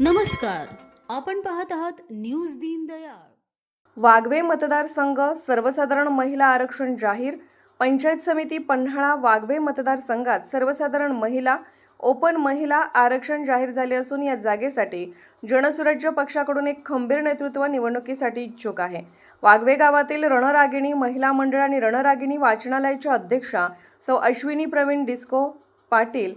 नमस्कार. आपण पाहत आहात न्यूज दीनदयाळ वाघवे मतदारसंघ सर्वसाधारण महिला आरक्षण जाहीर पंचायत समिती पन्हाळा वाघवे मतदारसंघात सर्वसाधारण महिला ओपन महिला आरक्षण जाहीर झाले असून या जागेसाठी जनसुराज्य पक्षाकडून एक खंबीर नेतृत्व निवडणुकीसाठी इच्छुक आहे. वाघवे गावातील रणरागिणी महिला मंडळ आणि रणरागिणी वाचनालयाच्या अध्यक्षा सौ Ashwini Pravin disco Patil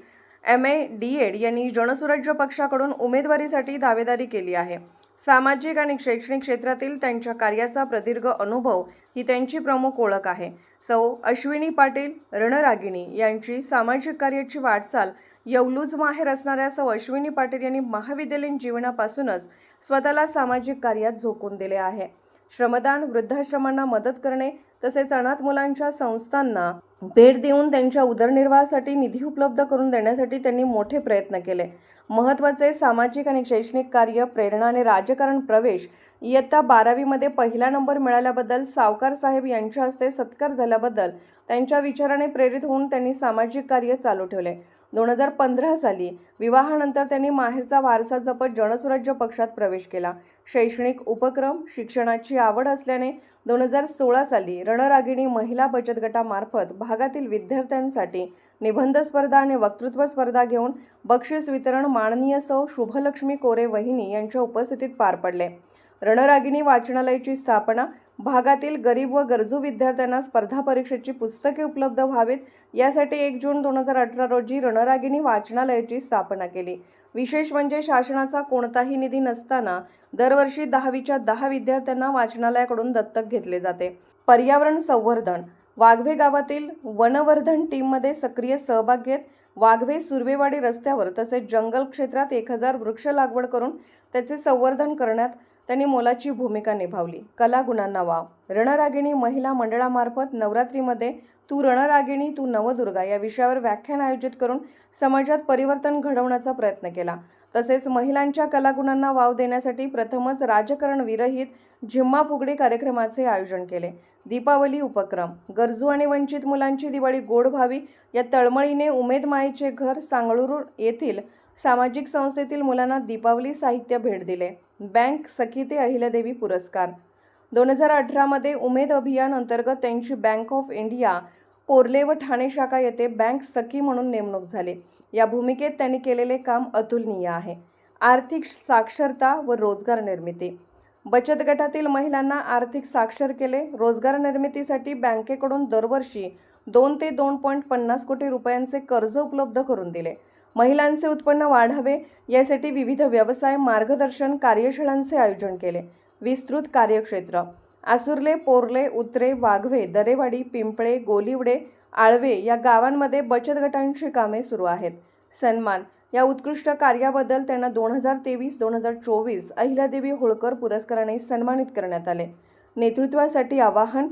M A D Ed यांनी जनसुराज्य पक्षाकडून उमेदवारीसाठी दावेदारी केली आहे. सामाजिक आणि शैक्षणिक क्षेत्रातील त्यांच्या कार्याचा प्रदीर्घ अनुभव ही त्यांची प्रमुख ओळख आहे. सौ. अश्विनी पाटील रणरागिणी यांची सामाजिक कार्याची वाटचाल येवलूज माहेर असणाऱ्या सौ. अश्विनी पाटील यांनी महाविद्यालयीन जीवनापासूनच स्वतःला सामाजिक कार्यात झोकून दिले आहे. श्रमदान वृद्धाश्रमांना मदत करणे तसेच अनाथ मुलांच्या संस्थांना भेट देऊन त्यांच्या उदरनिर्वाहासाठी निधी उपलब्ध करून देण्यासाठी त्यांनी मोठे प्रयत्न केले. महत्त्वाचे सामाजिक आणि शैक्षणिक कार्य प्रेरणा आणि राजकारण प्रवेश इयत्ता बारावीमध्ये पहिला नंबर मिळाल्याबद्दल सावकार साहेब यांच्या हस्ते सत्कार झाल्याबद्दल त्यांच्या विचाराने प्रेरित होऊन त्यांनी सामाजिक कार्य चालू ठेवले. दोन हजार पंधरा साली विवाहानंतर त्यांनी माहेरचा वारसा जपत जनस्वराज्य पक्षात प्रवेश केला. शैक्षणिक उपक्रम शिक्षणाची आवड असल्याने दोन हजार सोळा साली रणरागिणी महिला बचत गटामार्फत भागातील विद्यार्थ्यांसाठी निबंध स्पर्धा आणि वक्तृत्व स्पर्धा घेऊन बक्षीस वितरण माननीय सौ शुभलक्ष्मी कोरे वहिनी यांच्या उपस्थितीत पार पडले. रणरागिणी वाचनालयाची स्थापना भागातील गरीब व गरजू विद्यार्थ्यांना स्पर्धा परीक्षेची पुस्तके उपलब्ध व्हावीत यासाठी एक जून दोन हजार अठरा रोजी रणरागिणी वाचनालयाची स्थापना केली. विशेष म्हणजे शासनाचा कोणताही निधी नसताना दरवर्षी दहावीच्या दहा विद्यार्थ्यांना वाचनालयाकडून दत्तक घेतले जाते. पर्यावरण संवर्धन वाघवे गावातील वनवर्धन टीममध्ये सक्रिय सहभाग घेत वाघवे सुर्वेवाडी रस्त्यावर तसेच जंगल क्षेत्रात एक हजार वृक्ष लागवड करून त्याचे संवर्धन करण्यात त्यांनी मोलाची भूमिका निभावली. कलागुणांना वाव. रणरागिणी महिला मंडळामार्फत नवरात्रीमध्ये तू रणरागिणी तू नवदुर्गा या विषयावर व्याख्यान आयोजित करून समाजात परिवर्तन घडवण्याचा प्रयत्न केला. तसेच महिलांच्या कलागुणांना वाव देण्यासाठी प्रथमच राजकारण विरहित झिम्मा फुगडी कार्यक्रमाचे आयोजन केले. दीपावली उपक्रम. गरजू आणि वंचित मुलांची दिवाळी गोड व्हावी या तळमळीने उमेद माईचे घर सांगळूर येथील सामाजिक संस्थेतील मुलांना दीपावली साहित्य भेट दिले. बँक सखी ते अहिल्यादेवी पुरस्कार. दोन हजार अठरामध्ये उमेद अभियान अंतर्गत त्यांची बँक ऑफ इंडिया पोर्ले व ठाणे शाखा येथे बँक सखी म्हणून नेमणूक झाली. या भूमिकेत त्यांनी केलेले काम अतुलनीय आहे. आर्थिक साक्षरता व रोजगार निर्मिती. बचत गटातील महिलांना आर्थिक साक्षर केले. रोजगार निर्मितीसाठी बँकेकडून दरवर्षी दोन ते दोन पॉईंट पन्नास कोटी रुपयांचे कर्ज उपलब्ध करून दिले. महिलांचे उत्पन्न वाढावे यासाठी विविध व्यवसाय मार्गदर्शन कार्यशाळांचे आयोजन केले. विस्तृत कार्यक्षेत्र. आसुर्ले पोर्ले उतरे वाघवे दरेवाडी पिंपळे गोलिवडे आळवे या गावांमध्ये बचत गटांची कामे सुरू आहेत. सन्मान. या उत्कृष्ट कार्याबद्दल त्यांना दोन हजार तेवीस दोन हजार चोवीस अहिल्यादेवी होळकर पुरस्काराने सन्मानित करण्यात आले. नेतृत्वासाठी आवाहन.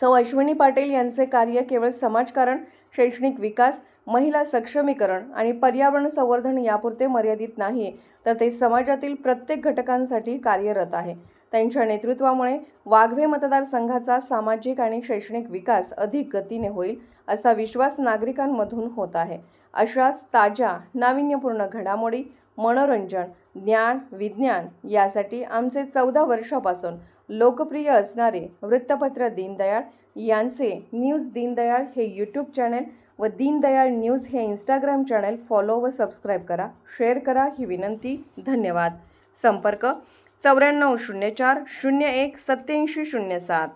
सौ अश्विनी पाटील यांचे कार्य केवळ समाजकारण शैक्षणिक विकास महिला सक्षमीकरण आणि पर्यावरण संवर्धन यापुरते मर्यादित नाही तर ते समाजातील प्रत्येक घटकांसाठी कार्यरत आहे. त्यांच्या नेतृत्वामुळे वाघवे मतदारसंघाचा सामाजिक आणि शैक्षणिक विकास अधिक गतीने होईल असा विश्वास नागरिकांमधून होत आहे. अशाच ताज्या नाविन्यपूर्ण घडामोडी मनोरंजन ज्ञान विज्ञान यासाठी आमचे चौदा वर्षापासून लोकप्रिय असणारे वृत्तपत्र दीनदयाळ यांचे न्यूज दीनदयाळ हे यूट्यूब चॅनल व दीनदयाळ न्यूज हे इंस्टाग्राम चॅनल फॉलो व सबस्क्राईब करा शेअर करा ही विनंती धन्यवाद. संपर्क चौऱ्याण्णव शून्य चार शून्य एक सत्याऐंशी शून्य सात.